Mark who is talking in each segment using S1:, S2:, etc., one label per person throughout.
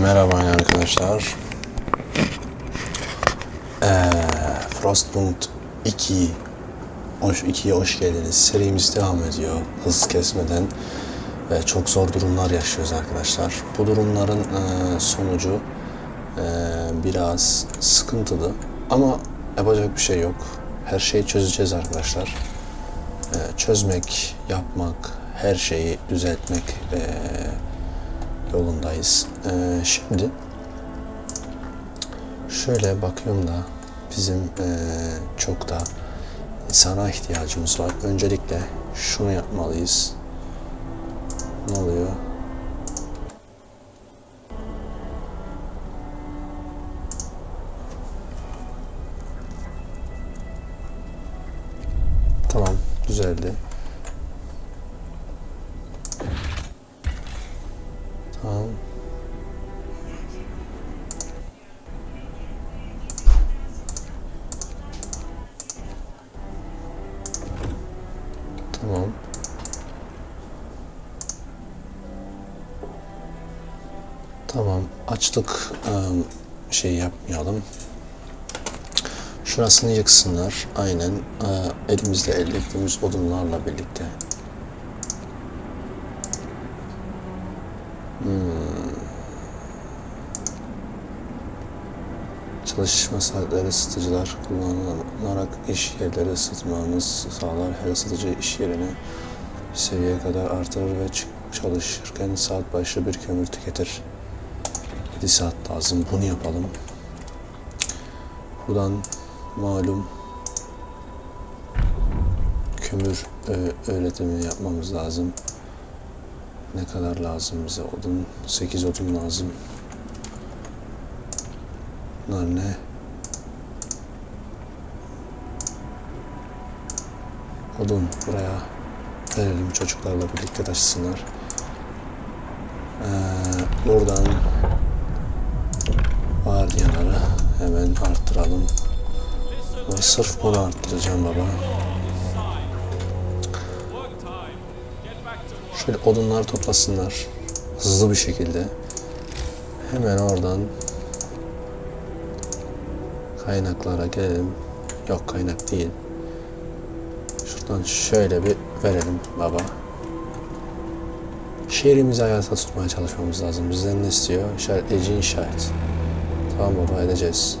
S1: Merhaba arkadaşlar. Ee, Frostpunk 2 hoş 2'ye hoş geldiniz. Serimiz devam ediyor hız kesmeden ve çok zor durumlar yaşıyoruz arkadaşlar. Bu durumların e, sonucu e, biraz sıkıntılı ama yapacak bir şey yok. Her şeyi çözeceğiz arkadaşlar. E, çözmek, yapmak, her şeyi düzeltmek e, yolundayız. Ee, şimdi şöyle bakıyorum da bizim ee, çok da insana ihtiyacımız var. Öncelikle şunu yapmalıyız. Ne oluyor? Tamam, düzeldi. Tamam. Açlık ım, şey yapmayalım. Şurasını yıksınlar. Aynen. Ee, elimizde elde ettiğimiz odunlarla birlikte. Çalışma saatleri ısıtıcılar kullanılarak iş yerleri ısıtmamız sağlar. Her ısıtıcı iş yerini bir seviyeye kadar artırır ve çalışırken saat başı bir kömür tüketir. 7 saat lazım. Bunu yapalım. Buradan malum kömür e, üretimi yapmamız lazım. Ne kadar lazım bize? Odun, 8 odun lazım. Bunlar ne? Odun buraya verelim çocuklarla birlikte taşısınlar. Ee, buradan vardiyaları hemen arttıralım. Ve sırf bunu arttıracağım baba. Şöyle odunlar toplasınlar. Hızlı bir şekilde. Hemen oradan kaynaklara gelelim. Yok kaynak değil. Şuradan şöyle bir verelim baba. Şehrimizi hayata tutmaya çalışmamız lazım. Bizden ne istiyor? İşaretleyici inşaat. Tamam baba edeceğiz.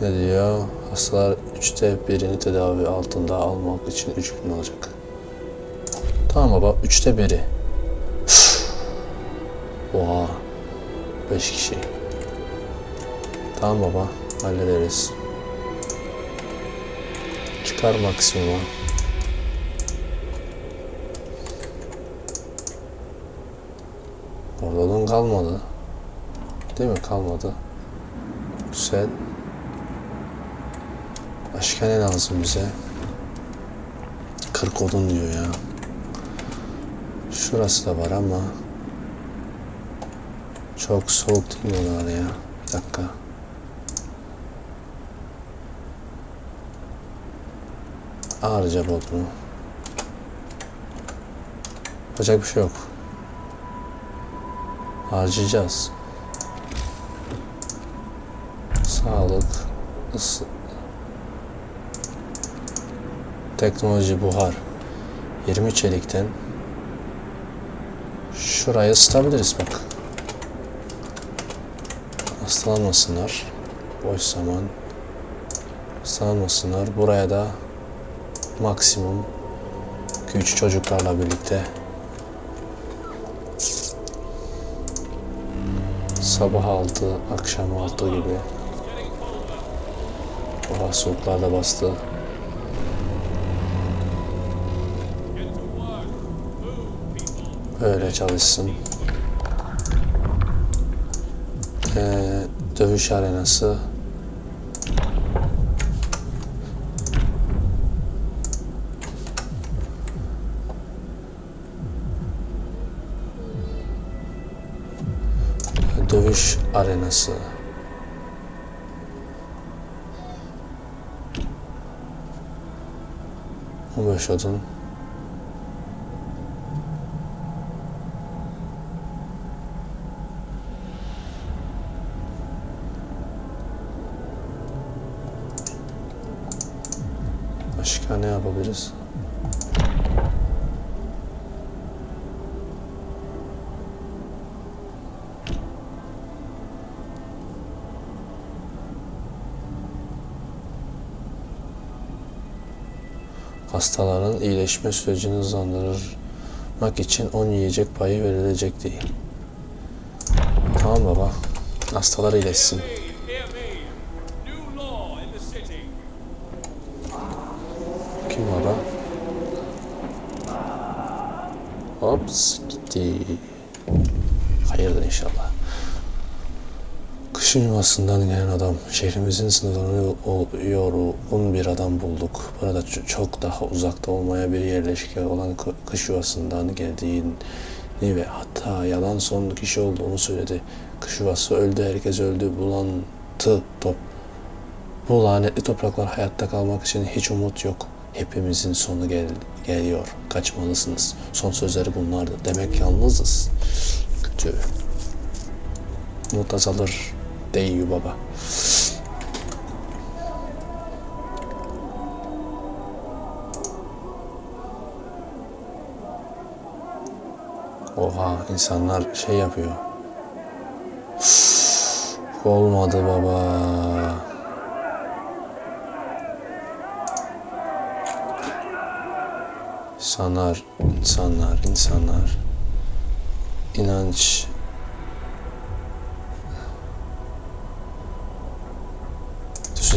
S1: Ne diyor? Hastalar üçte birini tedavi altında almak için üç gün olacak. Tamam baba, üçte biri. Oha. Beş kişi. Tamam baba, hallederiz. Çıkar maksimuma. Orada odun kalmadı. Değil mi? Kalmadı. Güzel. Başka ne lazım bize? 40 odun diyor ya. Şurası da var ama çok soğuk değil mi oralar ya? Bir dakika. Ağırca odunu. Yapacak bir şey yok. Harcayacağız. Sağlık, ısı, Teknoloji buhar. 20 çelikten şurayı ısıtabiliriz bak. Hastalanmasınlar. Boş zaman. Hastalanmasınlar. Buraya da maksimum küçük çocuklarla birlikte sabah 6, akşam 6 gibi hava soğuklar da bastı. Öyle çalışsın. Ee, dövüş arenası. Dövüş Arenası On beş adım Başka ne yapabiliriz? Hastaların iyileşme sürecini hızlandırmak için 10 yiyecek payı verilecek değil. Tamam baba. Hastalar iyileşsin. Kim baba? Hops gitti. Hayırdır inşallah. Yuvasından gelen adam. Şehrimizin sınırlarını yorgun bir adam bulduk. Burada çok daha uzakta olmaya bir yerleşke olan kı- kış yuvasından geldiğini ve hatta yalan son kişi olduğunu söyledi. Kış yuvası öldü, herkes öldü. Bulantı top. Bu lanetli topraklar hayatta kalmak için hiç umut yok. Hepimizin sonu gel geliyor. Kaçmalısınız. Son sözleri bunlardı. Demek yalnızız. Kötü. Umut azalır. Değiyor baba. Oha insanlar şey yapıyor. Üf, olmadı baba. İnsanlar, insanlar, insanlar. İnanç.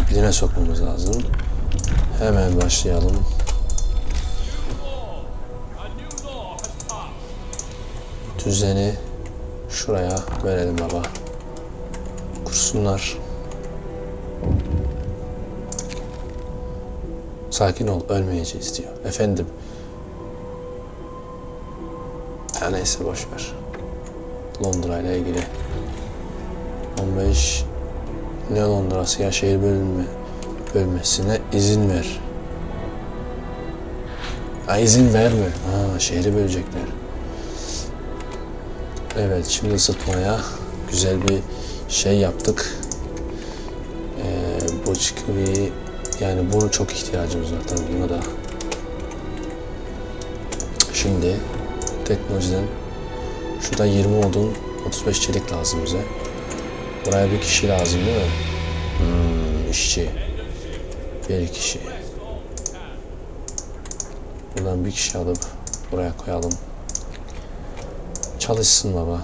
S1: Disipline sokmamız lazım. Hemen başlayalım. Düzeni şuraya verelim baba. Kursunlar. Sakin ol, ölmeyeceğiz diyor. Efendim. Ya neyse boş ver. Londra ile ilgili. 15 ne Londra'sı ya şehir bölünme bölmesine izin ver. Ha izin verme. Ha şehri bölecekler. Evet şimdi ısıtmaya güzel bir şey yaptık. Ee, bu çıkıyı yani bunu çok ihtiyacımız var tabii buna da. Şimdi teknolojiden şurada 20 odun 35 çelik lazım bize. Buraya bir kişi lazım değil mi? Hmm, işçi. Bir kişi. Buradan bir kişi alıp buraya koyalım. Çalışsın baba.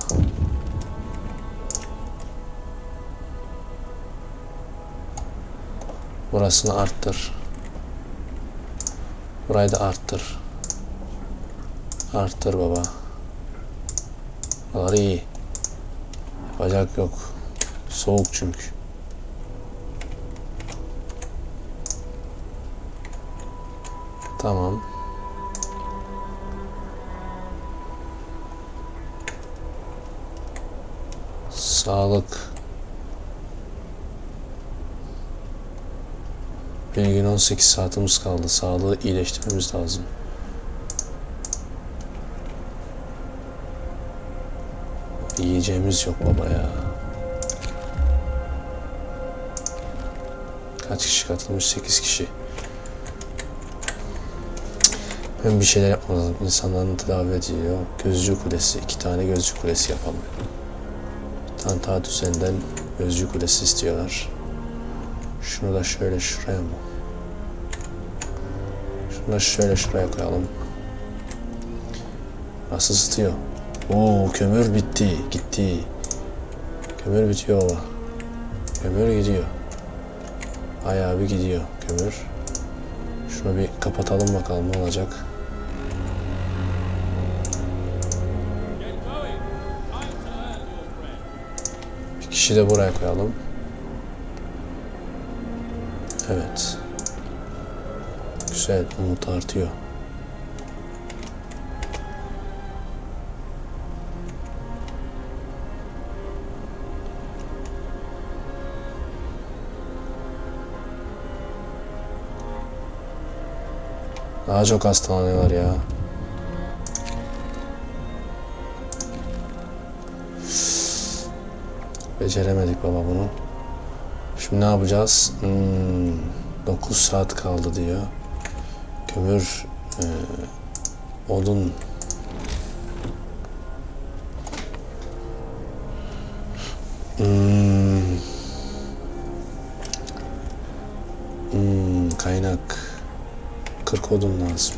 S1: Burasını arttır. Burayı da arttır. Arttır baba. Buralar iyi. Yapacak yok. Soğuk çünkü. Tamam. Sağlık. Bir gün 18 saatimiz kaldı. Sağlığı iyileştirmemiz lazım. Yiyeceğimiz yok baba ya. Kaç kişi katılmış? 8 kişi. Ben bir şeyler yapmam lazım. İnsanların tedavi ediyor. Gözcü kulesi. iki tane gözcü kulesi yapalım. Tanta düzenden gözcü kulesi istiyorlar. Şunu da şöyle şuraya mı? Şunu da şöyle şuraya koyalım. Nasıl ısıtıyor? Oo kömür bitti. Gitti. Kömür bitiyor. Kömür gidiyor. Bayağı bir gidiyor kömür. Şunu bir kapatalım bakalım ne olacak. Bir kişi de buraya koyalım. Evet. Güzel. Umut artıyor. Daha çok hastalanıyorlar ya. Beceremedik baba bunu. Şimdi ne yapacağız? Hmm, 9 saat kaldı diyor. Kömür, e, odun. Hmm. Hmm, kaynak. 40 odun lazım.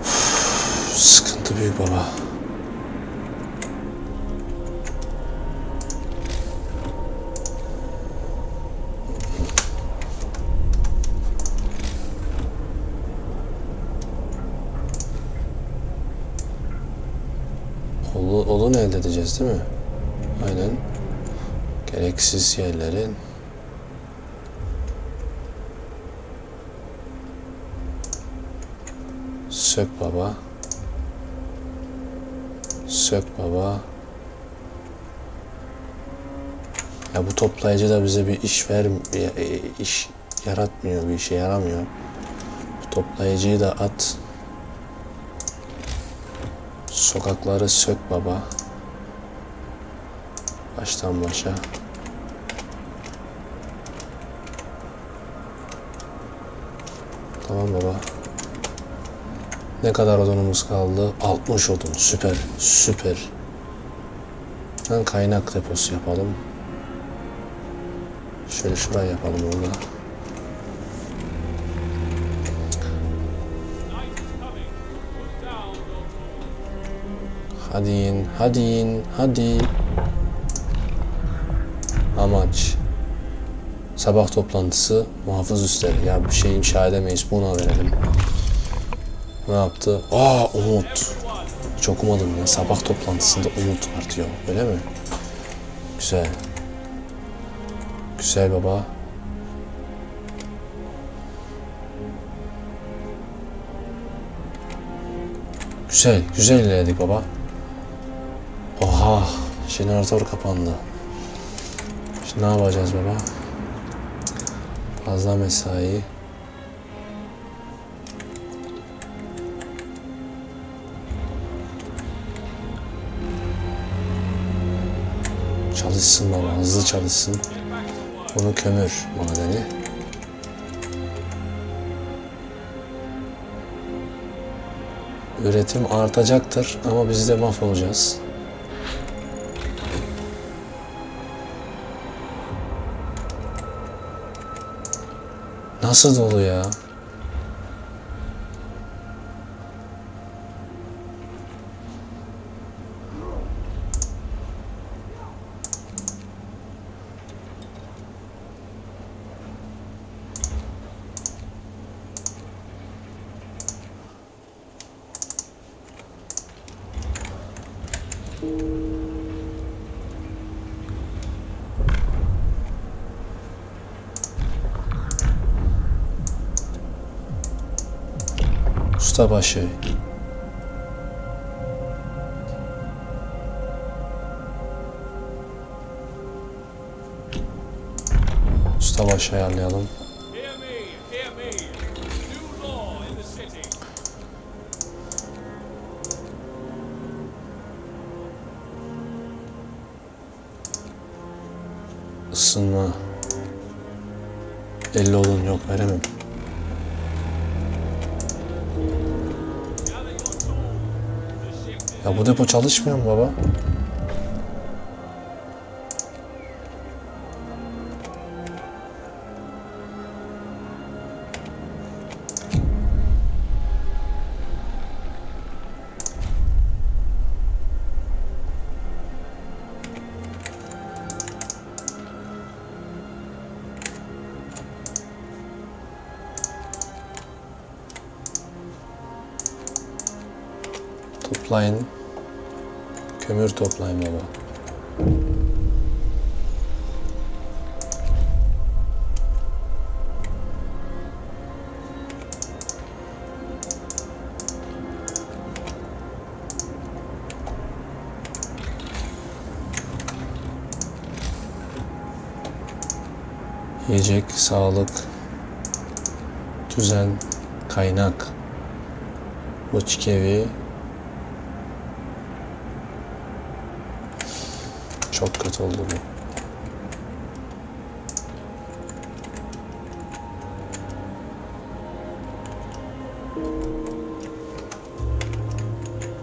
S1: Üf, sıkıntı büyük baba. Olu, odun elde edeceğiz değil mi? Aynen. Gereksiz yerlerin Sök baba. Sök baba. Ya bu toplayıcı da bize bir iş ver e, iş yaratmıyor, bir işe yaramıyor. Bu toplayıcıyı da at. Sokakları sök baba. Baştan başa. Tamam baba. Ne kadar odunumuz kaldı? 60 odun. Süper. Süper. Ben kaynak deposu yapalım. Şöyle şuraya yapalım onu. Hadi in, hadi in, hadi. Amaç. Sabah toplantısı muhafız üstleri. Ya bir şey inşa edemeyiz buna verelim. Ne yaptı? Aa Umut. Hiç okumadım ya. Sabah toplantısında Umut var diyor. Öyle mi? Güzel. Güzel baba. Güzel, güzel ilerledik baba. Oha, jeneratör kapandı. Şimdi ne yapacağız baba? Fazla mesai. Çalışsın baba, hızlı çalışsın. Bunu kömür madeni. Üretim artacaktır ama biz de mahvolacağız. Nasıl dolu ya? Ustabaşı. Ustabaşı ayarlayalım. Isınma. 50 odun yok veremem. Ya bu depo çalışmıyor mu baba? Toplayın. Kömür toplayın baba. Yiyecek, sağlık, düzen, Kaynak. Buçkevi. Çok kötü oldu bu.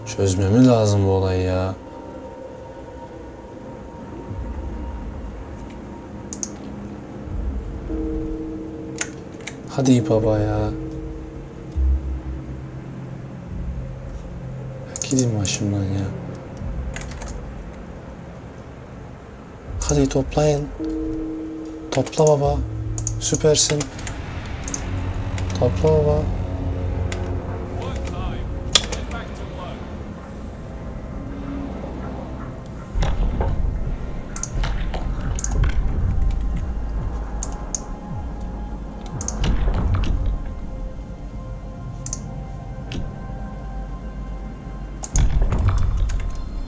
S1: Çözmemiz lazım bu olayı ya. Hadi baba ya. Gidin başımdan ya. Hadi toplayın. Topla baba. Süpersin. Topla baba.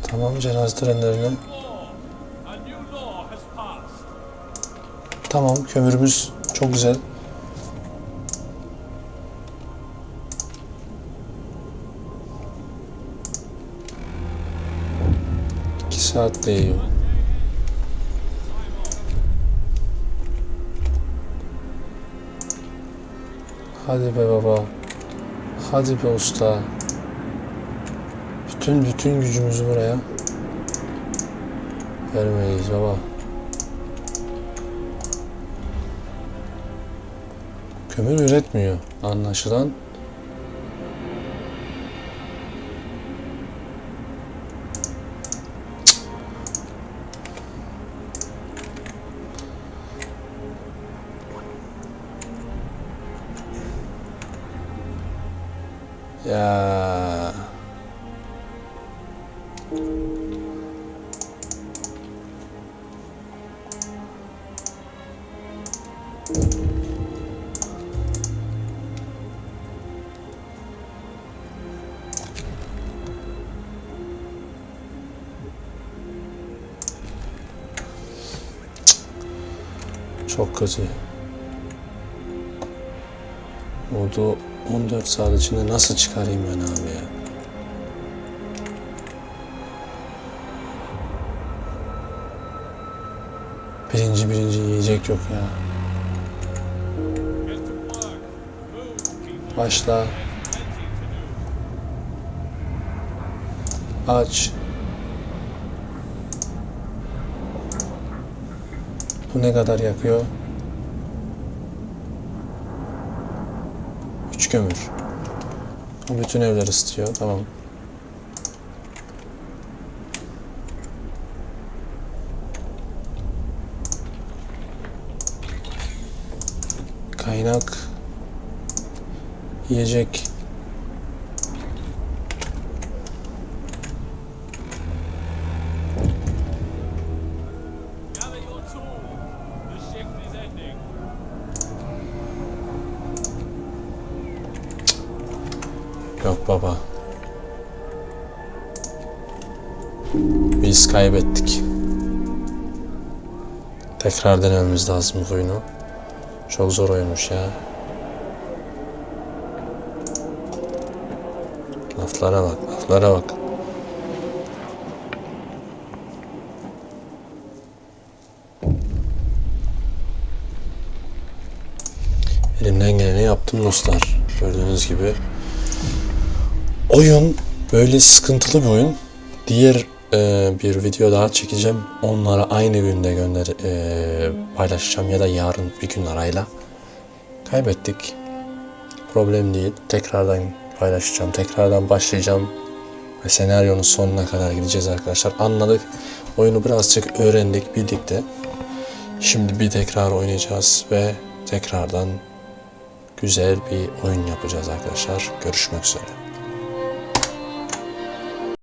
S1: Tamam cenaze törenlerine. Tamam kömürümüz çok güzel. İki saat değiyor. Hadi be baba. Hadi be usta. Bütün bütün gücümüzü buraya vermeyiz baba. Kömür üretmiyor anlaşılan. Çok kötü. Modu 14 saat içinde nasıl çıkarayım ben abi ya? Birinci birinci yiyecek yok ya. Başla. Aç. Bu ne kadar yakıyor? Üç kömür. Bütün evler ısıtıyor. Tamam. Kaynak. Yiyecek. Yok baba. Biz kaybettik. Tekrar denememiz lazım bu oyunu. Çok zor oyunmuş ya. Laflara bak, laflara bak. Elimden geleni yaptım dostlar. Gördüğünüz gibi. Oyun böyle sıkıntılı bir oyun. Diğer e, bir video daha çekeceğim. Onlara aynı günde gönder e, paylaşacağım ya da yarın bir gün arayla. Kaybettik. Problem değil. Tekrardan paylaşacağım. Tekrardan başlayacağım. Ve senaryonun sonuna kadar gideceğiz arkadaşlar. Anladık. Oyunu birazcık öğrendik, bildik de. Şimdi bir tekrar oynayacağız ve tekrardan güzel bir oyun yapacağız arkadaşlar. Görüşmek üzere.